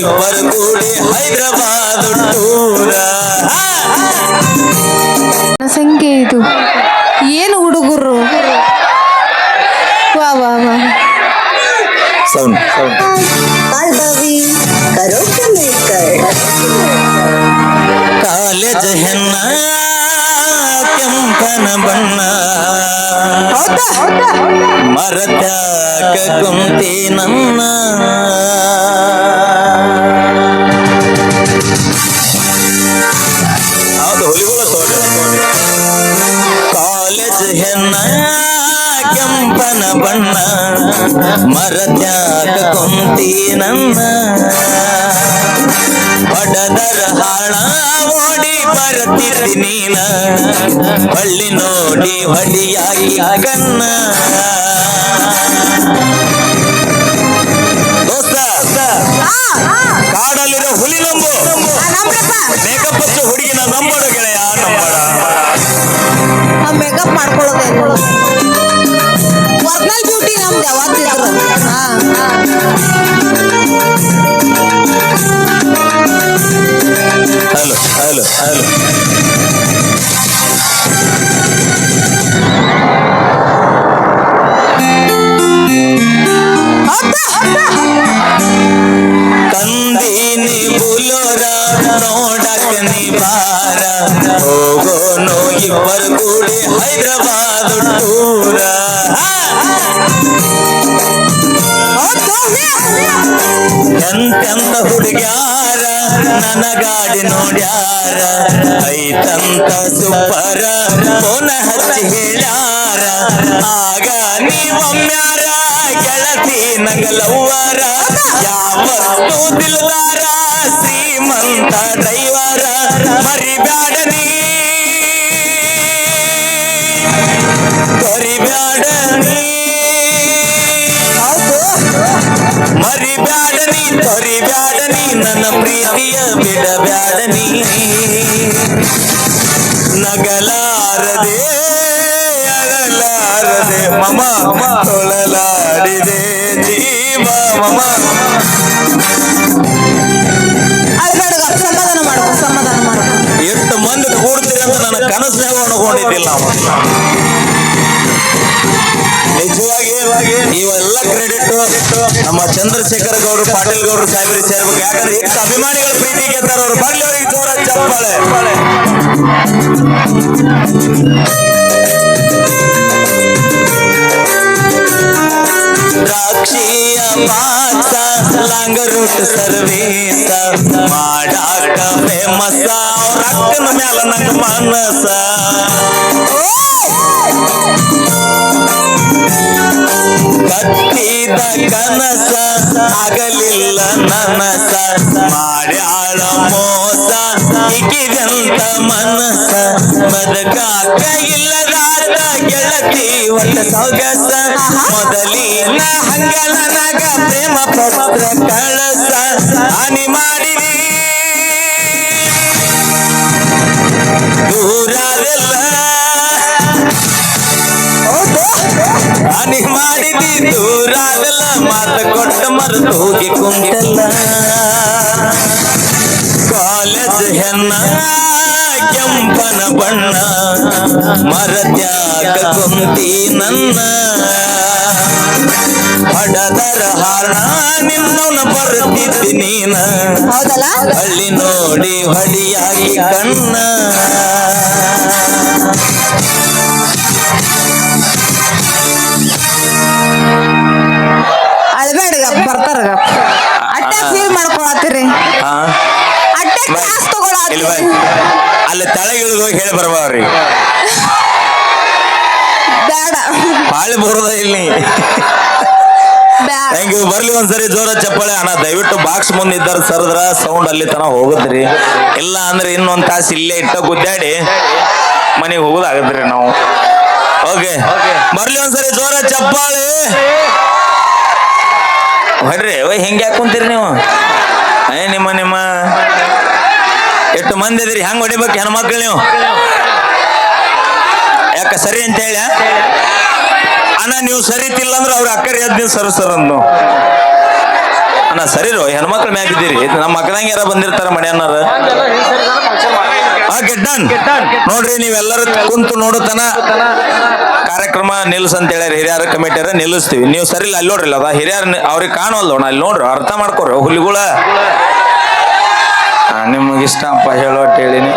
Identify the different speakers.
Speaker 1: ಇಬ್ಬರು ಕೂಡಿ ಹೈದರಾಬಾದ್ ಟೂರ
Speaker 2: ಸಂಖ್ಯೆ ಇದು. ಏನು ಹುಡುಗರು? ವಾ ವಾ ವಾ.
Speaker 1: ಸೌಂಡ್
Speaker 3: ಮೇಕರ್
Speaker 1: ಕಾಲೇಜ್ ಹೆಣ್ಣ ಕೆಂಪನ ಬಣ್ಣ. ಮರತ್ಯಾಕ ಕುಂತಿ ನನ್ನ. ಹೌದು ಕಾಲೇಜ್ ಹೆಣ್ಣ ಕೆಂಪನ ಬಣ್ಣ ಮರತ್ಯಾಕ ಕುಂತಿ ನೀನ. ಹಳ್ಳಿ ನೋಡಿ ಹೊಡಿಯಾಗಿ ಕಣ್ಣ ಮೇಕಪ್ ಹಚ್ಚೋ ಹುಡುಗಿನ ನಂಬಡು ಗೆಳೆಯ ನಂಬಡ
Speaker 3: ಮೇಕಪ್ ಮಾಡ್ಕೊಳ್ಳೋದೇನು ಒರಿಜಿನಲ್ ಬ್ಯೂಟಿ ನಮ್ದು ಯಾವತ್ತಿದ್ರು. ಹಾ.
Speaker 1: ಹೋಗೋನು ಇಬ್ಬರು ಕೂಡಿ ಹೈದರಾಬಾದ್ ಟೂರ ಎಂತೆಂತ ಹುಡುಗ್ಯಾರ ನನ್ನ ಗಾಡಿ ನೋಡ್ಯಾರ. ಐತಂತ ಸುಪರ ಫೋನ ಹಚ್ಚಿ ಹೇಳ್ಯಾರ. ಆಗ ನೀವೊಮ್ಮ್ಯಾರ ಗೆಳತಿ ನಂಗಲವ್ವರ. ಯಾವತ್ತೂ ದಿಲ್ದಾರ ಶ್ರೀಮಂತ ದೈವರ. ಮರಿಬ್ಯಾಡ ನೀ. ಪ್ರೀತಿಯ ಬಿಡಬ್ಯಾಡ ನೀ ನಗಲಾರದೆ ಅಗಲಾರದೆ ಮಮ ತೊಳಲಾಡಿದೆ ಜೀವ ಮಮ.
Speaker 3: ಅಳ್ಬೇಡ ಸಮಾಧಾನ ಮಾಡು ಸಮಾಧಾನ ಮಾಡ್ಕೊ
Speaker 1: ಎಷ್ಟು ಮಂದಿ ಕೂಡ್ತೀರಿ ಅಂತ ನನ್ನ ಕನಸಿನಾಗ ಅನ್ಕೊಂಡಿದ್ದಿಲ್ಲ ನಾವು ನೀವೆಲ್ಲ ಕ್ರೆಡಿಟ್ ನಮ್ಮ ಚಂದ್ರಶೇಖರ್ ಗೌಡ್ರು, ಪಾಟೀಲ್ ಗೌಡ್ರು ಸಾಹೇಬರಿಗೆ ಸೇರ್ಬೇಕು. ಯಾಕಂದ್ರೆ ಎಷ್ಟು ಅಭಿಮಾನಿಗಳ ಪ್ರೀತಿ ಗೆದ್ದಾರ ಅವರು. ಬರ್ಲಿ ಅವರಿಗೆ ಜೋರ ಚಪ್ಪಾಳೆ. ದ್ರಾಕ್ಷಿಯ ಪಾಸ ಲಾಂಗರೂಟ್ ಸರ್ವೀಸ. ಮಾಡಾಕ ಫೇಮಸ್ ಅವ್ರ ಅಕ್ಕನ ಮ್ಯಾಲ ನಂಗ ಮನಸ ಕನಸ ಆಗಲಿಲ್ಲ ನನಸ ಮಾಡ್ಯಾಳ ಮೋಸ ಇಕ್ಕಿದಂತ ಮನಸ ಬದುಕಾಕ ಇಲ್ಲದಾದ ಗೆಳತಿ ಒಟ್ಟ ಸೊಗಸ ಮೊದಲಿನ ಹಂಗ ನನಗ ಪ್ರೇಮ ಪತ್ರ ಕಳಸ ಹಾನಿ ಮಾಡಿದಿ ದೂರವೆಲ್ಲ ಹಾನಿ ಮಾಡಿದಿ ಕೊಟ್ಟ ಮರೆತು ಹೋಗಿ ಕುಂಟಲ್ಲ ಕಾಲೇಜ್ ಹೆಣ್ಣ ಕೆಂಪನ ಬಣ್ಣ ಮರತ್ಯಾಗ ಕುಂತಿ ನನ್ನ. ಹಡದರ ಹಾರಣ ನಿನ್ನವನ ಬರ್ತಿದ್ದಿ ನೀನ. ಹಳ್ಳಿ ನೋಡಿ ಹೊಡಿಯಾಗಿ ಕಣ್ಣ.
Speaker 3: ತಗೊಳತ್ತೀರಿ
Speaker 1: ಅಲ್ಲಿ ತಳಗಿಳಿದು ಹೋಗಿ ಹೇಳಿ ಬರ್ಬಾವ್ರಿ
Speaker 3: ಬೇಡ.
Speaker 1: ಬಾಳಿ ಬರೋದ ಇಲ್ಲಿ ಥ್ಯಾಂಕ್ ಯು ಬರ್ಲಿ ಒಂದ್ಸರಿ ಜೋರ ಚಪ್ಪಾಳೆ. ಅಣ್ಣ ದಯವಿಟ್ಟು ಬಾಕ್ಸ್ ಮುಂದೆ ಇದ್ದಾರ ಸರದ್ರ ಸೌಂಡ್ ಅಲ್ಲಿ ತನ ಹೋಗುದ್ರಿ. ಇಲ್ಲ ಅಂದ್ರೆ ಇನ್ನೊಂದ್ ತಾಸು ಇಲ್ಲೇ ಇಟ್ಟ ಗುದ್ದಾಡಿ ಮನೆಗೆ ಹೋಗೋದಾಗತ್ರಿ ನಾವು. ಓಕೆ ಬರ್ಲಿ ಒಂದ್ಸರಿ ಜೋರ ಚಪ್ಪಾಳೆ. ಹೊಡ್ರಿ ಓಯ್ ಹೆಂಗ್ಯಾಕ್ ಕುಂತೀರಿ ನೀವು? ಏ ನಿಮ್ಮ ನಿಮ್ಮ. ಎಷ್ಟು ಮಂದಿ ಇದ್ರಿ ಹೆಂಗ್ ಹೊಡಿಬೇಕು ಹೆಣ್ಮಕ್ಳು ನೀವು? ಯಾಕ ಸರಿ ಅಂತ ಹೇಳಿ ಅಣ್ಣ, ನೀವು ಸರಿತಿಲ್ಲ ಅಂದ್ರೆ ಅವ್ರ ಅಕ್ಕರಿ ಎದ್ದು ಸರ್ ಸರ್ ಅಂದು ಅಣ್ಣ, ಸರಿ ರೋ ಮ್ಯಾಗ ಮ್ಯಾಗಿದ್ದೀರಿ ನಮ್ಮ ಮಕ್ಕಳಂಗೆ ಯಾರ ಬಂದಿರ್ತಾರ ಮನೆಯನ್ನಾರ ಓಕೆ ಡನ್ ನೋಡ್ರಿ ನೀವೆಲ್ಲರೂ ಕುಂತು ನೋಡುತ್ತಾನ ಕಾರ್ಯಕ್ರಮ ನಿಲ್ಸ್ ಅಂತ ಹೇಳ್ಯಾರ ಹಿರಿಯರ ಕಮಿಟಿಯರ ನಿಲ್ಲಿಸ್ತೀವಿ. ನೀವು ಸರಿ ಇಲ್ಲ, ಅಲ್ಲಿ ನೋಡ್ರಿ ಅದ. ಹಿರಿಯರ್ ಅವ್ರಿಗೆ ಅಣ್ಣ, ಅಲ್ಲಿ ನೋಡ್ರಿ, ಅರ್ಥ ಮಾಡ್ಕೋರಿ. ಹುಲಿಗಳ. ನಿಮಗೆ ಇಷ್ಟ ಅಪ್ಪ ಹೇಳೋಟ್ ಹೇಳಿನಿ